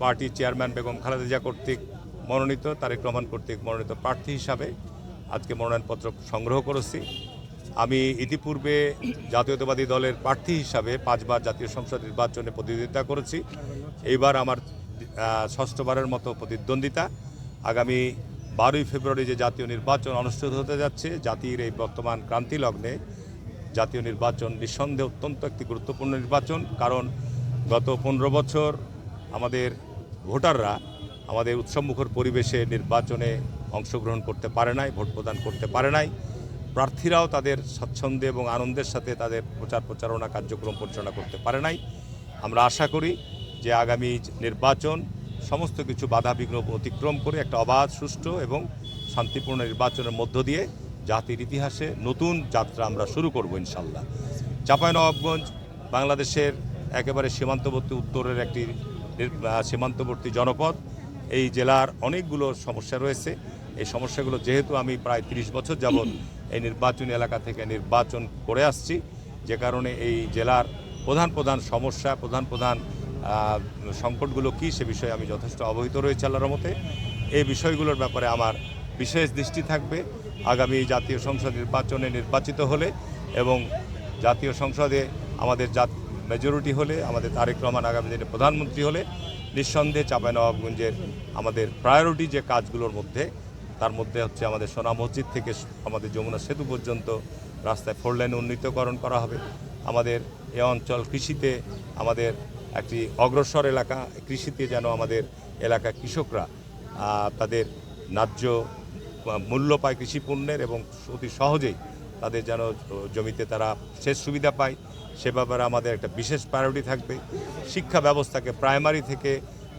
পার্টির চেয়ারম্যান বেগম খালেদা কর্তৃক মনোনীত, তারেক রহমান কর্তৃক মনোনীত প্রার্থী হিসাবে আজকে মনোনয়নপত্র সংগ্রহ করেছি। আমি ইতিপূর্বে জাতীয়তাবাদী দলের প্রার্থী হিসাবে পাঁচবার জাতীয় সংসদ নির্বাচনে প্রতিদ্বন্দ্বিতা করেছি। এইবার আমার ষষ্ঠবারের মতো প্রতিদ্বন্দ্বিতা। আগামী বারোই ফেব্রুয়ারি যে জাতীয় নির্বাচন অনুষ্ঠিত হতে যাচ্ছে, জাতির এই বর্তমান ক্রান্তি লগ্নে জাতীয় নির্বাচন নিঃসন্দেহে অত্যন্ত একটি গুরুত্বপূর্ণ নির্বাচন। কারণ গত পনেরো বছর আমাদের ভোটাররা আমাদের উৎসবমুখর পরিবেশে নির্বাচনে অংশগ্রহণ করতে পারে নাই, ভোট প্রদান করতে পারে নাই। প্রার্থীরাও তাদের স্বচ্ছন্দে এবং আনন্দের সাথে তাদের প্রচার প্রচারণা কার্যক্রম পরিচালনা করতে পারে নাই। আমরা আশা করি যে আগামী নির্বাচন সমস্ত কিছু বাধাবিঘ্ন অতিক্রম করে একটা অবাধ, সুষ্ঠু এবং শান্তিপূর্ণ নির্বাচনের মধ্য দিয়ে জাতির ইতিহাসে নতুন যাত্রা আমরা শুরু করব ইনশাল্লাহ। চাঁপাইনবাবগঞ্জ বাংলাদেশের একেবারে সীমান্তবর্তী উত্তরের একটি সীমান্তবর্তী জনপদ, এই জেলার অনেকগুলো সমস্যা রয়েছে। এই সমস্যাগুলো যেহেতু আমি প্রায় ৩০ বছর যাবৎ এই নির্বাচনী এলাকা থেকে নির্বাচন করে আসছি, যে কারণে এই জেলার প্রধান প্রধান সমস্যা, প্রধান প্রধান সংকটগুলো কী সে বিষয়ে আমি যথেষ্ট অবহিত রয়েছি আল্লাহর মতে এই বিষয়গুলোর ব্যাপারে আমার বিশেষ দৃষ্টি থাকবে। আগামী জাতীয় সংসদ নির্বাচনে নির্বাচিত হলে এবং জাতীয় সংসদে আমাদের জাত মেজরিটি হলে, আমাদের তারেক রহমান আগামী দিনে প্রধানমন্ত্রী হলে, নিঃসন্দেহে চাঁপাইনবাবগঞ্জের আমাদের প্রায়োরিটি যে কাজগুলোর মধ্যে, তার মধ্যে হচ্ছে আমাদের সোনা মসজিদ থেকে আমাদের যমুনা সেতু পর্যন্ত রাস্তায় ফোর লাইন উন্নীতকরণ করা হবে। আমাদের এ অঞ্চল কৃষিতে আমাদের একটি অগ্রসর এলাকা, কৃষিতে যেন আমাদের এলাকা কৃষকরা তাদের ন্যায্য মূল্য পায় কৃষি পণ্যের এবং অতি সহজেই তাদের যেন জমিতে তারা সেচ সুবিধা পায়। সে ব্যাপারে আমাদের একটা বিশেষ প্রায়োরিটি থাকবে। শিক্ষা ব্যবস্থাকে প্রাইমারি থেকে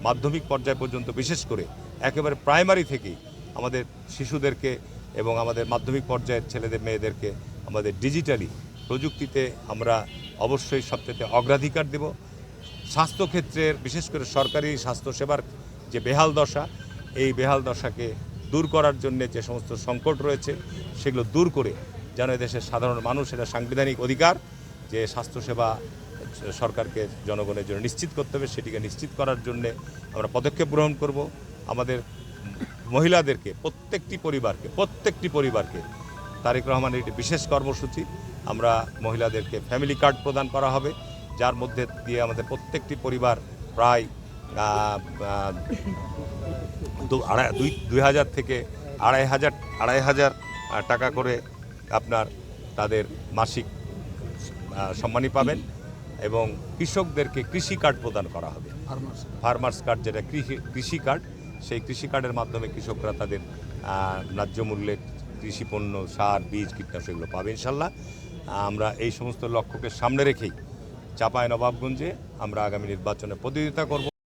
মাধ্যমিক পর্যায় পর্যন্ত বিশেষ করে একেবারে প্রাইমারি থেকেই আমাদের শিশুদেরকে এবং আমাদের মাধ্যমিক পর্যায়ের ছেলেদের, মেয়েদেরকে আমাদের ডিজিটালি প্রযুক্তিতে আমরা অবশ্যই সবচেয়ে অগ্রাধিকার দেব। স্বাস্থ্যক্ষেত্রের, বিশেষ করে সরকারি স্বাস্থ্যসেবার যে বেহাল দশা, এই বেহাল দশাকে দূর করার জন্য যে সমস্ত সংকট রয়েছে, সেগুলো দূর করে যেন দেশের সাধারণ মানুষ এটা সাংবিধানিক অধিকার যে স্বাস্থ্যসেবা সরকারকে জনগণের জন্য নিশ্চিত করতে হবে, সেটিকে নিশ্চিত করার জন্য আমরা পদক্ষেপ গ্রহণ করব। আমাদের মহিলাদেরকে, প্রত্যেকটি পরিবারকে প্রত্যেকটি পরিবারকে তারেক রহমানের একটি বিশেষ কর্মসূচি, আমরা মহিলাদেরকে ফ্যামিলি কার্ড প্রদান করা হবে, যার মধ্যে দিয়ে আমাদের প্রত্যেকটি পরিবার প্রায় দুই দুই হাজার থেকে আড়াই হাজার আড়াই হাজার টাকা করে আপনার তাদের মাসিক সম্মানী পাবেন এবং কৃষকদেরকে কৃষি কার্ড প্রদান করা হবে। ফার্মার্স কার্ড যেটা কৃষি কৃষি কার্ড সেই কৃষি কার্ডের মাধ্যমে কৃষকরা তাদের ন্যায্য মূল্যে কৃষি পণ্য সার বীজ কীটনাশক এগুলো পাবে ইনশাল্লাহ। আমরা এই সমস্ত লক্ষ্যকে সামনে রেখেই চাপায় নবাবগঞ্জে আমরা আগামী নির্বাচনে প্রতিযোগিতা করব।